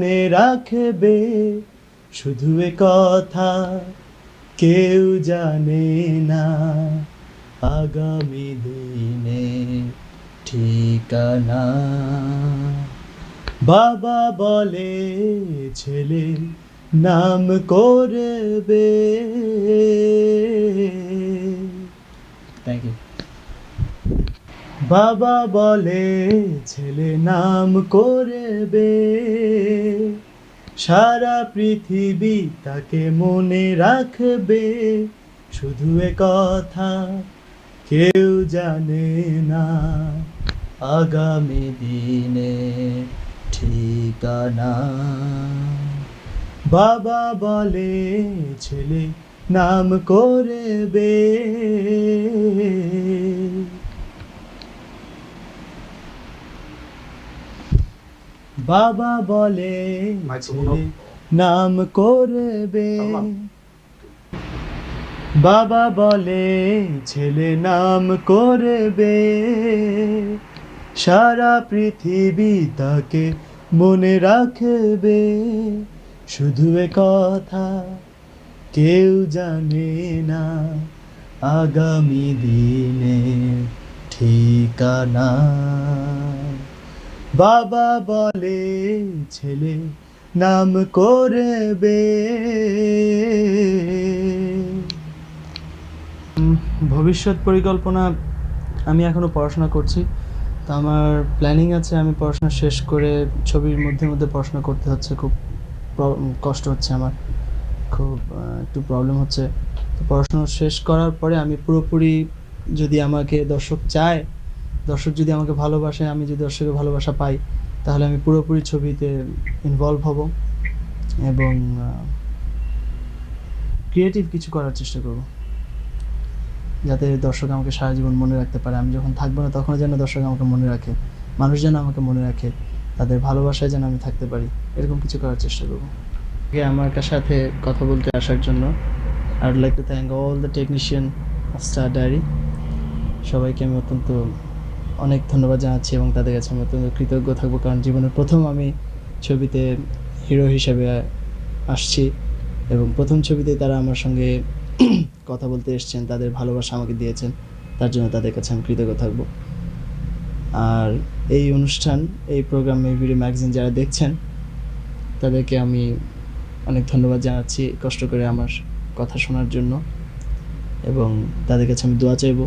মনে রাখবে শুধু এ কথা কেউ জানে না। আগামী দিনে ঠিকানা। বাবা বলে, ছেলে, নাম করবে। থ্যাংক ইউ বাবা বলে, ছেলে নাম করবে। সারা পৃথিবী তাকে মনে রাখবে। শুধু এ কথা কেউ জানে না। আগামী দিনে ঠিকানা। বাবা বলে, ছেলে নাম করবে। বাবা বলে নাম করবে। বাবা বলে ছেলে নাম করবে। সারা পৃথিবী তাকে মনে রাখবে। শুধু কথা কেউ জানে না আগামী দিনে ঠিকানা। বাবা বলে, ছেলে, নাম করবে। ভবিষ্যৎ পরিকল্পনা আমি এখনও পড়াশোনা করছি। তো আমার প্ল্যানিং আছে, আমি পড়াশোনা শেষ করে ছবির মধ্যে মধ্যে পড়াশোনা করতে হচ্ছে, খুব কষ্ট হচ্ছে আমার, খুব একটু প্রবলেম হচ্ছে। তো পড়াশোনা শেষ করার পরে আমি পুরোপুরি যদি আমাকে দর্শক চায় দর্শক যদি আমাকে ভালোবাসে, আমি যদি দর্শকের ভালোবাসা পাই, তাহলে আমি পুরোপুরি ছবিতে ইনভলভ হব এবং ক্রিয়েটিভ কিছু করার চেষ্টা করব। যাতে দর্শক আমাকে সারা জীবন মনে রাখতে পারে। আমি যখন থাকব না, তখনও যেন দর্শক আমাকে মনে রাখে। মানুষ যেন আমাকে মনে রাখে। তাদের ভালোবাসায় যেন আমি থাকতে পারি। এরকম কিছু করার চেষ্টা করব। আমার সাথে কথা বলতে আসার জন্য I would like to thank all the technician star diary সবাইকে আমি অত্যন্ত অনেক ধন্যবাদ জানাচ্ছি এবং তাদের কাছে আমি অত্যন্ত কৃতজ্ঞ থাকব, কারণ জীবনের প্রথম আমি ছবিতে হিরো হিসেবে আসছি এবং প্রথম ছবিতে তারা আমার সঙ্গে কথা বলতে এসছেন, তাদের ভালোবাসা আমাকে দিয়েছেন, তার জন্য তাদের কাছে আমি কৃতজ্ঞ থাকব। আর এই অনুষ্ঠান, এই প্রোগ্রাম ভিডিও ম্যাগাজিন যারা দেখছেন, তাদেরকে আমি অনেক ধন্যবাদ জানাচ্ছি কষ্ট করে আমার কথা শোনার জন্য এবং তাদের কাছে আমি দোয়া চাইব।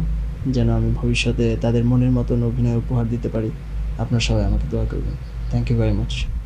যেন আমি ভবিষ্যতে তাদের মনের মতন অভিনয় উপহার দিতে পারি। আপনার সবাই আমাকে দোয়া করবেন। Thank you very much